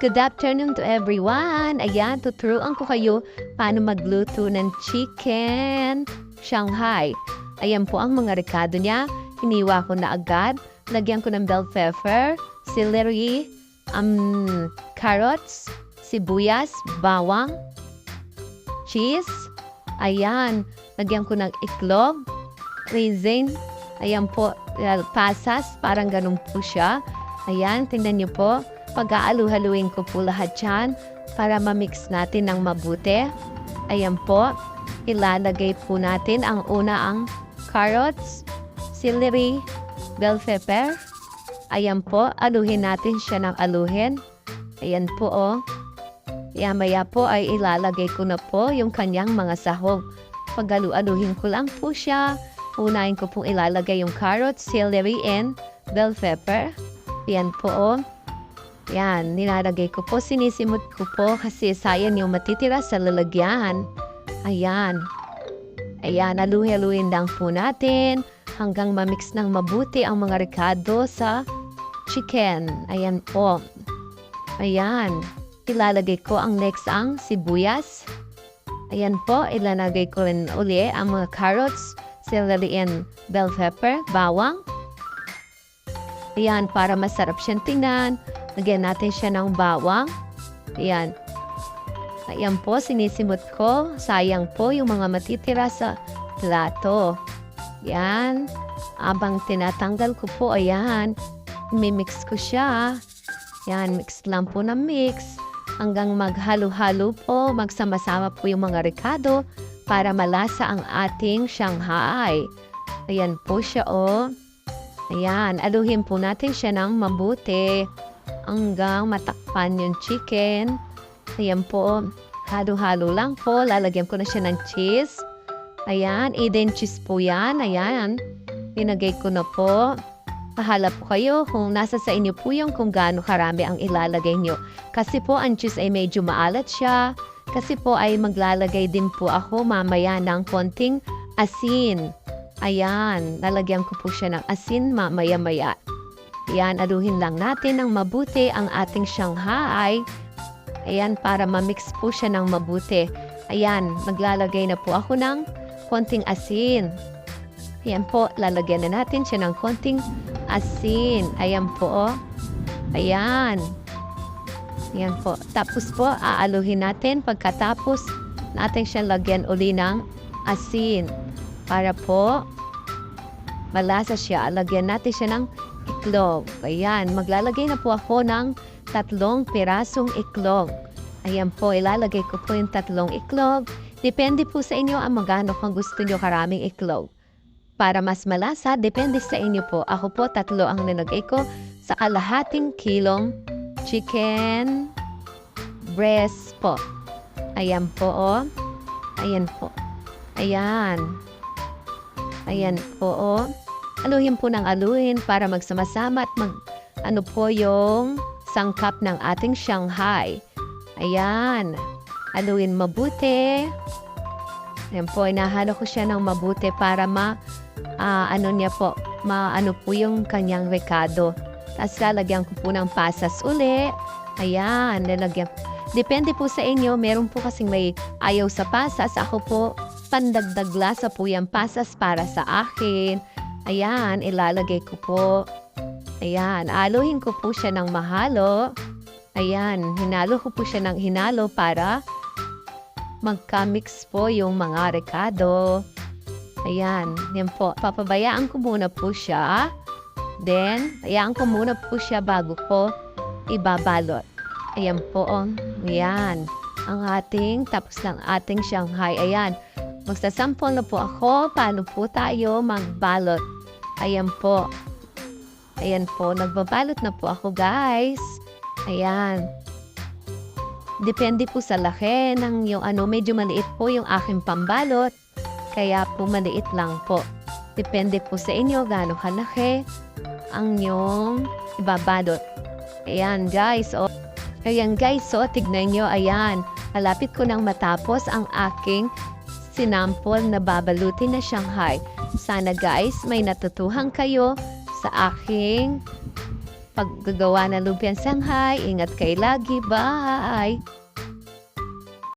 Good afternoon to everyone. Ayan, tuturuan ko kayo paano magluto ng chicken Shanghai. Ayan po ang mga rekado niya. Hiniwa ko na agad. Lagyan ko ng bell pepper, celery, um, carrots, sibuyas, bawang, cheese. Ayan, lagyan ko ng iklog, raisin. Ayan po, uh, pasas, parang ganun po siya. Ayan, tingnan niyo po. Pag-aalu-haluin ko po lahat yan para ma-mix natin ng mabuti. Ayan po, ilalagay po natin ang una ang carrots, celery, bell pepper. Ayan po, aluhin natin siya ng aluhin. Ayan po oh. Maya po ay ilalagay ko na po yung kanyang mga sahog. Pag-alu-aluhin ko lang po siya. Unahin ko pong ilalagay yung carrots, celery, and bell pepper. Yan po oh. Yan, nilalagay ko po, sinisimot ko po kasi sayang yung matitira sa lalagyan. Ayan. Ayan, aluhi-aluhin lang po natin hanggang mamix ng mabuti ang mga rekado sa chicken. Ayan po. Ayan. Ilalagay ko ang next ang sibuyas. Ayan po, ilalagay ko rin uli ang mga carrots, celery and bell pepper, bawang. Ayan, para masarap siyang tingnan. Lagyan natin siya ng bawang. Ayan. Ayan po, sinisimot ko. Sayang po yung mga matitira sa plato. Yan. Abang tinatanggal ko po, ayan. Mimix ko siya. Yan, mix lang po na mix. Hanggang maghalo-halo po, magsama-sama po yung mga rekado para malasa ang ating Shanghai. Ayan po siya, oh. Ayan, aluhin po natin siya ng mabuti hanggang matakpan yung chicken. Ayan po, halo-halo lang po. Lalagyan ko na siya ng cheese. Ayan, Eden cheese po yan. Ayan, inagay ko na po. Pahala po kayo kung nasa sa inyo po yung kung gaano karami ang ilalagay nyo. Kasi po ang cheese ay medyo maalat siya. Kasi po ay maglalagay din po ako mamaya ng konting asin. Ayan, lalagyan ko po siya ng asin mamaya-maya. Ayan, aluhin lang natin ng mabuti ang ating Shanghai. Ayan, para ma-mix po siya ng mabuti. Ayan, maglalagay na po ako ng konting asin. Ayan po, lalagyan na natin siya ng konting asin. Ayan po, oh. Ayan. Ayan po. Tapos po, aaluhin natin. Pagkatapos, natin siya lagyan uli ng asin. Para po, malasa siya. Lagyan natin siya ng iklog. Ayan, maglalagay na po ako ng tatlong pirasong iklog. Ayan po, ilalagay ko po yung tatlong iklog. Depende po sa inyo ang magano kung gusto nyo karaming iklog. Para mas malasa, depende sa inyo po. Ako po, tatlo ang nilagay ko sa kalahating kilong chicken breast po. Ayan po, oh. Ayan po. Ayan. Ayan po, oh. Aluhin po ng aluhin para magsama-sama at mag, ano po yung sangkap ng ating Shanghai. Ayan. Aluin mabuti. Ayan po, inahalo ko siya ng mabuti para ma, ah, ano niya po, maano po yung kanyang rekado. Tapos lalagyan ko po ng pasas uli. Ayan, lalagyan. Depende po sa inyo, meron po kasing may ayaw sa pasas. Ako po, pandagdag lasa po yung pasas para sa akin. Ayan, ilalagay ko po. Ayan, aluhin ko po siya ng mahalo. Ayan, hinalo ko po siya ng hinalo para magka-mix po yung mga rekado. Ayan, yan po. Papabayaan ko muna po siya. Then, hayaan ko muna po siya bago ko ibabalot. Ayan po, oh. Ayan. Ang ating, tapos ng ating Shanghai. Ayan. Magsasample na po ako paano po tayo magbalot. Ayan po. Ayan po. Nagbabalot na po ako, guys. Ayan. Depende po sa laki ng yung ano, medyo maliit po yung aking pambalot. Kaya po maliit lang po. Depende po sa inyo gaano kalaki ang yung ibabalot. Ayan guys, oh. Ayan guys, so tignan nyo, ayan. Malapit ko nang matapos ang aking sinampol na babalutin na Shanghai. Sana guys, may natutuhan kayo sa aking paggagawa ng lumpiang Shanghai. Ingat kayo lagi. Bye!